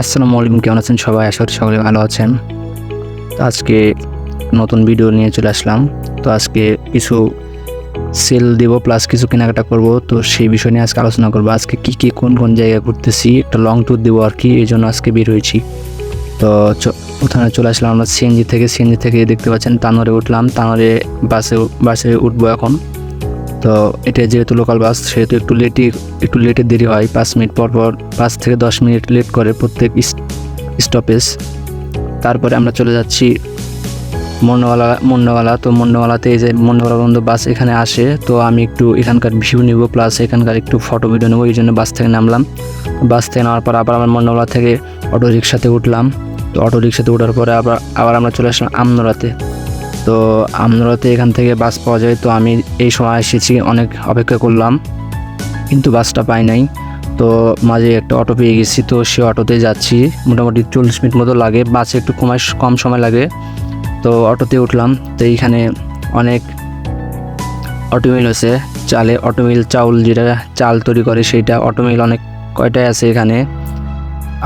আসসালামু আলাইকুম, কেমন আছেন সবাই? আশা করি সকলে ভালো আছেন। আজকে নতুন ভিডিও নিয়ে চলে আসলাম। তো আজকে কিছু সেল দেবো প্লাস কিছু কেনাকাটা করব। তো সেই বিষয় নিয়ে আজকে আলোচনা করব। আজকে কি কি, কোন কোন জায়গায় ঘুরতেছি, একটা লং ট্যুর দেবো আর কি, এই জন্য আজকে বের হয়েছি। তো ওখানে চলে আসলাম আমরা সিএনজি থেকে। সিএনজি থেকে দেখতে পাচ্ছেন তানোরে উঠলাম। তানোরে বাসে বাসে উঠবো এখন। তো এটা যেহেতু লোকাল বাস সেহেতু একটু লেটই একটু লেটে দেরি হয়। পাঁচ মিনিট পর পর পাঁচ থেকে দশ মিনিট লেট করে প্রত্যেক স্টপেজ তারপরে আমরা চলে যাচ্ছি মন্ডওয়ালা মন্ডওয়ালা। তো মন্নওয়ালাতে এই যে মন্নওয়ালা বন্ধু বাস এখানে আসে, তো আমি একটু এখানকার ভিউ নিব প্লাস এখানকার একটু ফটো ভিডিও নেব, এই জন্য বাস থেকে নামলাম। বাস থেকে নামার পর আবার আমরা মন্নওয়ালা থেকে অটো রিক্সাতে উঠলাম। তো অটো রিক্সাতে ওঠার পরে আবার আবার আমরা চলে আসলাম আমনোরাতে তো আমনোরাতে এখান থেকে বাস পাওয়া যায়। তো আমি এই সময় এসেছি, অনেক অপেক্ষা করলাম, কিন্তু বাসটা পাই নাই। তো মাঝে একটা অটো পেয়ে গেছি, তো সে অটোতে যাচ্ছি। মোটামুটি চল্লিশ মিনিট মতো লাগে, বাসে একটু কমায়, কম সময় লাগে। তো অটোতে উঠলাম, তো এইখানে অনেক অটোমিল আছে, চালে অটোমিল চাউল যেটা চাল তৈরি করে সেইটা অটোমিল অনেক কয়টাই আছে এখানে।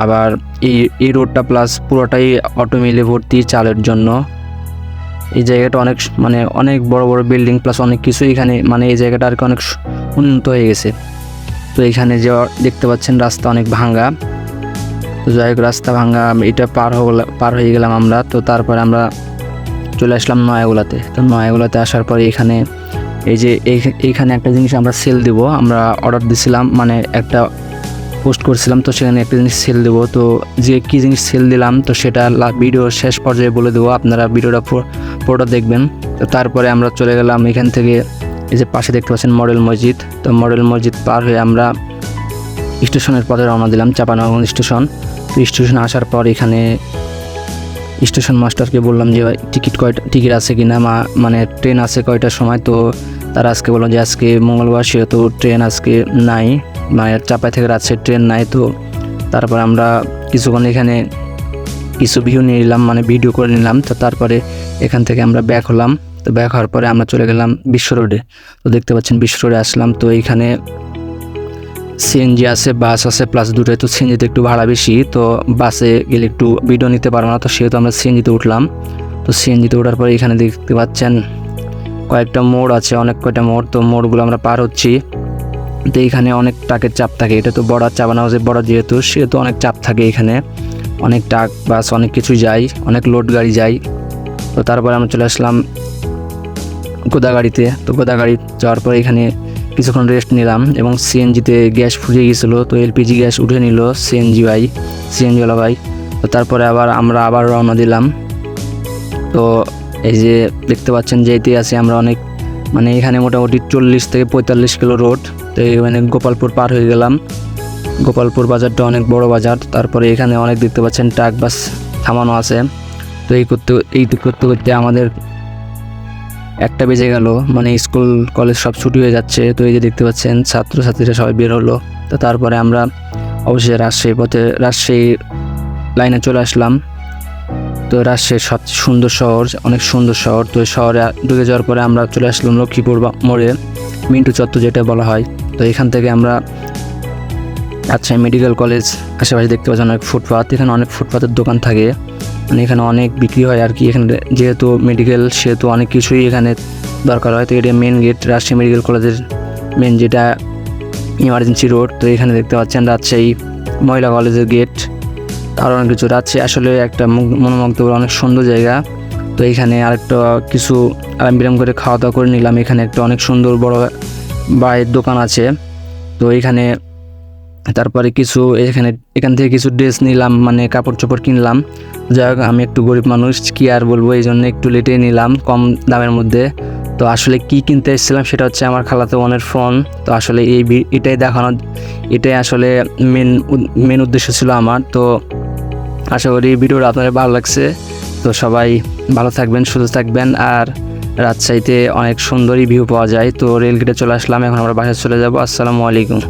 আবার এই এই রোডটা প্লাস পুরোটাই অটোমিলে ভর্তি চালের জন্য। এই জায়গাটা অনেক মানে অনেক বড় বড় বিল্ডিং প্লাস অনেক কিছু এখানে মানে এই জায়গাটা আর কি অনেক উন্নত হয়ে গেছে। তো এখানে যে দেখতে পাচ্ছেন রাস্তা অনেক ভাঙ্গা। তো যাই হোক, রাস্তা ভাঙ্গা, এটা পার পার হয়ে গেলাম আমরা। তো তারপরে আমরা চলে আসলাম নয়াগুলাতে। তো নয়াগুলাতে আসার পরে এখানে এই যে এই- এইখানে একটা জিনিস আমরা সেল দিব। আমরা অর্ডার দিছিলাম মানে একটা পোস্ট করছিলাম, তো সেখানে একটা জিনিস সেল দেবো। তো যে কী জিনিস সেল দিলাম, তো সেটা ভিডিও শেষ পর্যায়ে বলে দেবো। আপনারা ভিডিওটা পুরো- পুরোটা দেখবেন। তো তারপরে আমরা চলে গেলাম এখান থেকে, এই যে পাশে দেখতে পাচ্ছেন মডেল মসজিদ। তো মডেল মসজিদ পার হয়ে আমরা স্টেশনের পথে রওনা দিলাম চাপানগঞ্জ স্টেশন। তো স্টেশনে আসার পর এখানে স্টেশন মাস্টারকে বললাম যে টিকিট কয়টা, টিকিট আছে কি না মানে ট্রেন আছে কয়টার সময়? তো তারা আজকে বলল যে, আজকে মঙ্গলবার, সেহেতু ট্রেন আজকে নাই। মানে চাপাই থেকে রাজশাহী ট্রেন নাই তো, তারপর আমরা কিছুক্ষণ এখানে কিছু ভিউ নিয়ে নিলাম মানে ভিডিও করে নিলাম, তো তারপরে এখান থেকে আমরা ব্যাক হলাম। তো ব্যাক হওয়ার পরে আমরা চলে গেলাম বিশ্ব রোডে তো দেখতে পাচ্ছেন বিশ্ব রোডে আসলাম, তো এইখানে সিএনজি আছে বাস আছে প্লাস দুটোই তো সিএনজিতে একটু ভাড়া বেশি, তো বাসে গেলে একটু ভিডিও নিতে পারব না, তো সেহেতু আমরা সিএনজিতে উঠলাম। তো সিএনজিতে ওঠার পরে এখানে দেখতে পাচ্ছেন কয়েকটা মোড় আছে, অনেক কয়টা মোড়, তো মোড়গুলো আমরা পার হচ্ছি। তো এখানে অনেক টাকের চাপ থাকে। এটা তো বড় চাপানো হাউসে বড় যেহেতু, সেহেতু অনেক চাপ থাকে এখানে। অনেক টাক, বাস, অনেক কিছু যায়, অনেক লোড গাড়ি যায়। তো তারপরে আমরা চলে আসলাম গোদাগাড়িতে। তো গোদাগাড়ি যাওয়ার পরে এখানে কিছুক্ষণ রেস্ট নিলাম এবং সিএনজিতে গ্যাস ফুরিয়ে গেছিল, তো এলপিজি গ্যাস উঠে নিল সিএনজি ভাই সিএনজিওয়ালা ভাই। তো তারপরে আবার আমরা আবার রওনা দিলাম। তো এই যে দেখতে পাচ্ছেন যেতে আছি আমরা অনেক মানে এখানে মোটামুটি চল্লিশ থেকে পঁয়তাল্লিশ কিলো রোড তো এখানে গোপালপুর পার হয়ে গেলাম। গোপালপুর বাজারটা অনেক বড় বাজার, তারপরে এখানে অনেক দেখতে পাচ্ছেন ট্রাক, বাস থামানো আছে। তো এই করতে এই করতে করতে আমাদের একটা বেজে গেল মানে স্কুল, কলেজ সব ছুটি হয়ে যাচ্ছে। তো এই যে দেখতে পাচ্ছেন, ছাত্রছাত্রীরা সবাই বের হলো। তো তারপরে আমরা অবশ্যই রাজশাহী পথে, রাজশাহী লাইনে চলে আসলাম। তো রাজশাহীর সব সুন্দর শহর, অনেক সুন্দর শহর। তো শহরে ঢুকে যাওয়ার পরে আমরা চলে আসলাম লক্ষ্মীপুর মোড়ে, মিন্টু চত্বর যেটা বলা হয়। তো এখান থেকে আমরা রাজশাহী মেডিকেল কলেজ আশেপাশে দেখতে পাচ্ছেন অনেক ফুটপাথ এখানে অনেক ফুটপাথের দোকান থাকে। মানে এখানে অনেক বিক্রি হয় আর কি। এখানে যেহেতু মেডিকেল সেহেতু অনেক কিছুই এখানে দরকার হয়। তো এটা মেন গেট রাজশাহী মেডিকেল কলেজের মেন যেটা ইমার্জেন্সি রোড তো এখানে দেখতে পাচ্ছেন রাজশাহী মহিলা কলেজের গেট আরও অনেক কিছু। রাজশাহী আসলে একটা মুগ- মনোমুগ্ধকর, অনেক সুন্দর জায়গা। তো এখানে আরেকটা কিছু আরাম বিরাম করে খাওয়া দাওয়া করে নিলাম। এখানে একটা অনেক সুন্দর বড় বাইরের দোকান আছে। তো এখানে তারপরে কিছু এখানে, এখান থেকে কিছু ড্রেস নিলাম মানে কাপড় চোপড় কিনলাম। যাই হোক, আমি একটু গরিব মানুষ, কি আর বলব এই জন্য একটু লেটে নিলাম, কম দামের মধ্যে। তো আসলে কি কিনতে এসেছিলাম, সেটা হচ্ছে আমার খালাতো বোনের ফোন তো আসলে এই এটাই দেখানো, এটাই আসলে মেন মেন উদ্দেশ্য ছিল আমার। তো আশা করি ভিডিওটা আপনাদের ভালো লাগছে। তো সবাই ভালো থাকবেন, সুস্থ থাকবেন, আর রাজশাহীতে অনেক সুন্দরই ভিউ পাওয়া যায়। তো রেল রেলগেটে চলে আসলাম, এখন আমরা বাসায় চলে যাব। আসসালামু আলাইকুম।